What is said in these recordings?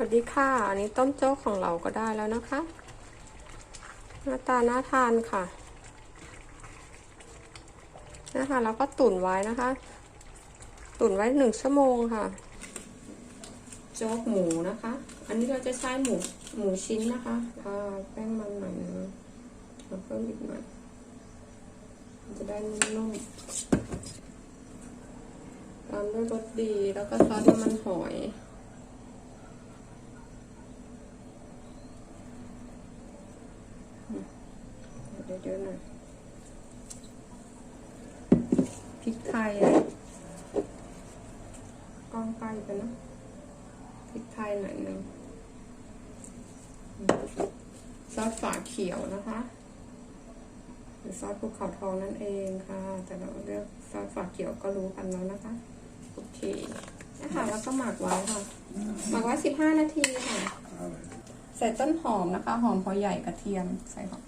สวัสดีค่ะ อันนี้ต้มโจ๊กของเราก็ได้แล้วนะคะ หน้าตาน่าทานค่ะนะคะแล้วก็ตุ๋นไว้นะคะ ตุ๋นไว้หนึ่งชั่วโมงค่ะ โจ๊กหมูนะคะ อันนี้เราจะใช้หมูหมูชิ้นนะคะอ่าแป้งมันหน่อยนึงแล้วเพิ่มอีกหน่อยมันจะได้นุ่มๆตามด้วยรสดีแล้วก็ซอสน้ำมันหอย เดี๋ยวเดี๋ยวหน่อยพริกไทยอะกล้องใกล้ไปนะพริกไทยหน่อยหนึ่งอืมซอสฝาเขียวนะคะหรือซอสภูเขาทองนั่นเองค่ะ แต่เราเลือกซอสฝาเขียวก็รู้กันแล้วนะคะ โอเคนะคะแล้วก็หมักไว้ค่ะ หมักไว้สิบห้านาทีค่ะ ใส่ต้นหอมนะคะ หอมพอใหญ่กระเทียมใส่หอมห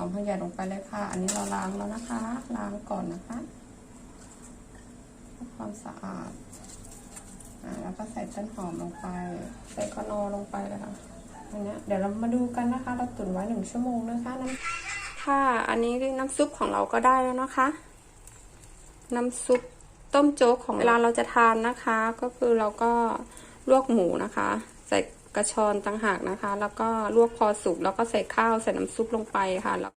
อมหัวใหญ่ลงไปเลยค่ะ อันนี้เราล้างแล้วนะคะ ล้างก่อนนะคะความสะอาดอ่าแล้วก็ใส่ต้นหอมลงไป ใส่กนอลงไปเลยค่ะอันนี้เดี๋ยวเรามาดูกันนะคะ เราตุ๋นไว้หนึ่งชั่วโมงนะคะน้ำค่ะ อันนี้น้ำซุปของเราก็ได้แล้วนะคะ น้ำซุปต้มโจ๊กของเวลาเราจะทานนะคะ ก็คือเราก็ลวกหมูนะคะ ใส่ กระชอนต่างหากนะคะ แล้วก็ลวกพอสุกแล้วก็ใส่ข้าวใส่น้ำซุปลงไปค่ะแล้ว